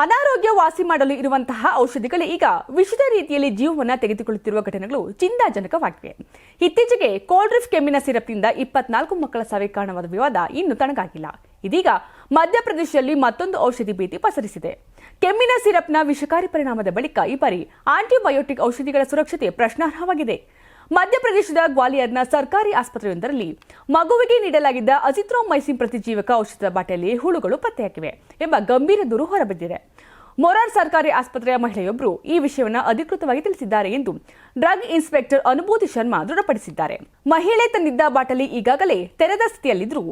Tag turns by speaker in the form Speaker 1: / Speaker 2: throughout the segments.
Speaker 1: ಅನಾರೋಗ್ಯ ವಾಸಿ ಮಾಡಲು ಇರುವಂತಹ ಔಷಧಿಗಳೇ ಈಗ ವಿಷದ ರೀತಿಯಲ್ಲಿ ಜೀವವನ್ನು ತೆಗೆದುಕೊಳ್ಳುತ್ತಿರುವ ಘಟನೆಗಳು ಚಿಂತಾಜನಕವಾಗಿವೆ. ಇತ್ತೀಚೆಗೆ ಕೋಲ್ಡ್ರಿಫ್ ಕೆಮ್ಮಿನ ಸಿರಪ್ನಿಂದ ಇಪ್ಪತ್ನಾಲ್ಕು ಮಕ್ಕಳ ಸಾವಿಗೆ ಕಾರಣವಾದ ವಿವಾದ ಇನ್ನೂ ತಣಗಾಗಿಲ್ಲ ಇದೀಗ ಮಧ್ಯಪ್ರದೇಶದಲ್ಲಿ ಮತ್ತೊಂದು ಔಷಧಿ ಭೀತಿ ಪಸರಿಸಿದೆ. ಕೆಮ್ಮಿನ ಸಿರಪ್ನ ವಿಷಕಾರಿ ಪರಿಣಾಮದ ಬಳಿಕ ಈ ಬಾರಿ ಆಂಟಿಬಯೋಟಿಕ್ ಔಷಧಿಗಳ ಸುರಕ್ಷತೆ ಪ್ರಶ್ನಾರ್ಹವಾಗಿದೆ. ಮಧ್ಯಪ್ರದೇಶದ ಗ್ವಾಲಿಯರ್ನ ಸರ್ಕಾರಿ ಆಸ್ಪತ್ರೆಯೊಂದರಲ್ಲಿ ಮಗುವಿಗೆ ನೀಡಲಾಗಿದ್ದ ಅಜಿಥ್ರೋಮೈಸಿನ್ ಪ್ರತಿಜೀವಕ ಔಷಧದ ಬಾಟಲಿಯಲ್ಲಿ ಹುಳುಗಳು ಪತ್ತೆಯಾಗಿವೆ ಎಂಬ ಗಂಭೀರ ದೂರು ಹೊರಬಿದ್ದಿದೆ. ಮೊರಾರ್ ಸರ್ಕಾರಿ ಆಸ್ಪತ್ರೆಯ ಮಹಿಳೆಯೊಬ್ಬರು ಈ ವಿಷಯವನ್ನು ಅಧಿಕೃತವಾಗಿ ತಿಳಿಸಿದ್ದಾರೆ ಎಂದು ಡ್ರಗ್ ಇನ್ಸ್ಪೆಕ್ಟರ್ ಅನುಭೂತಿ ಶರ್ಮಾ ದೃಢಪಡಿಸಿದ್ದಾರೆ. ಮಹಿಳೆ ತಂದಿದ್ದ ಬಾಟಲಿ ಈಗಾಗಲೇ ತೆರೆದ ಸ್ಥಿತಿಯಲ್ಲಿದ್ದರೂ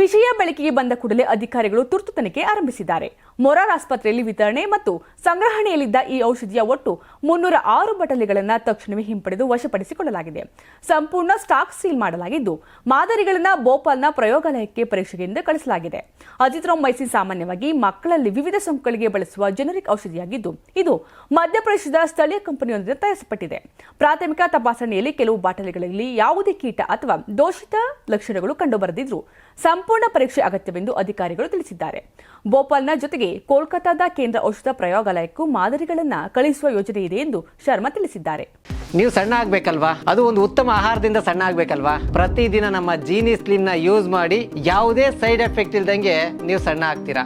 Speaker 1: ವಿಷಯ ಬೆಳಕಿಗೆ ಬಂದ ಕೂಡಲೇ ಅಧಿಕಾರಿಗಳು ತುರ್ತು ತನಿಖೆ ಆರಂಭಿಸಿದ್ದಾರೆ. ಮೊರಾರ್ ಆಸ್ಪತ್ರೆಯಲ್ಲಿ ವಿತರಣೆ ಮತ್ತು ಸಂಗ್ರಹಣೆಯಲ್ಲಿದ್ದ ಈ ಔಷಧಿಯ ಒಟ್ಟು ಮುನ್ನೂರ ಆರು ಬಟಲಿಗಳನ್ನು ತಕ್ಷಣವೇ ಹಿಂಪಡೆದು ವಶಪಡಿಸಿಕೊಳ್ಳಲಾಗಿದೆ. ಸಂಪೂರ್ಣ ಸ್ಟಾಕ್ ಸೀಲ್ ಮಾಡಲಾಗಿದ್ದು, ಮಾದರಿಗಳನ್ನು ಭೋಪಾಲ್ನ ಪ್ರಯೋಗಾಲಯಕ್ಕೆ ಪರೀಕ್ಷೆಗೆಂದು ಕಳಿಸಲಾಗಿದೆ. ಅಜಿಥ್ರೋಮೈಸಿನ್ ಸಾಮಾನ್ಯವಾಗಿ ಮಕ್ಕಳಲ್ಲಿ ವಿವಿಧ ಸೋಂಕುಗಳಿಗೆ ಬಳಸುವ ಜನರಿಕ್ ಔಷಧಿಯಾಗಿದ್ದು, ಇದು ಮಧ್ಯಪ್ರದೇಶದ ಸ್ಥಳೀಯ ಕಂಪನಿಯೊಂದಿಗೆ ತಯಾರಿಸಲ್ಪಟ್ಟಿದೆ. ಪ್ರಾಥಮಿಕ ತಪಾಸಣೆಯಲ್ಲಿ ಕೆಲವು ಬಾಟಲಿಗಳಲ್ಲಿ ಯಾವುದೇ ಕೀಟ ಅಥವಾ ದೋಷಿತ ಲಕ್ಷಣಗಳು ಕಂಡುಬರದಿದ್ರೂ ಸಂಪೂರ್ಣ ಪರೀಕ್ಷೆ ಅಗತ್ಯವೆಂದು ಅಧಿಕಾರಿಗಳು ತಿಳಿಸಿದ್ದಾರೆ. ಭೋಪಾಲ್ನ ಜೊತೆಗೆ ಕೋಲ್ಕತ್ತಾದ ಕೇಂದ್ರ ಔಷಧ ಪ್ರಯೋಗಾಲಯಕ್ಕೂ ಮಾದರಿಗಳನ್ನು ಕಳಿಸುವ ಯೋಜನೆ ಇದೆ ಎಂದು ಶರ್ಮಾ ತಿಳಿಸಿದ್ದಾರೆ.
Speaker 2: ನೀವು ಸಣ್ಣ ಆಗ್ಬೇಕಲ್ವಾ? ಅದು ಒಂದು ಉತ್ತಮ ಆಹಾರದಿಂದ ಸಣ್ಣ ಆಗ್ಬೇಕಲ್ವಾ? ಪ್ರತಿದಿನ ನಮ್ಮ ಜೀನಿ ಸ್ಲಿಮ್ನ ಯೂಸ್ ಮಾಡಿ ಯಾವುದೇ ಸೈಡ್ ಎಫೆಕ್ಟ್ ಇಲ್ದಂಗೆ ನೀವು ಸಣ್ಣ ಆಗ್ತೀರಾ?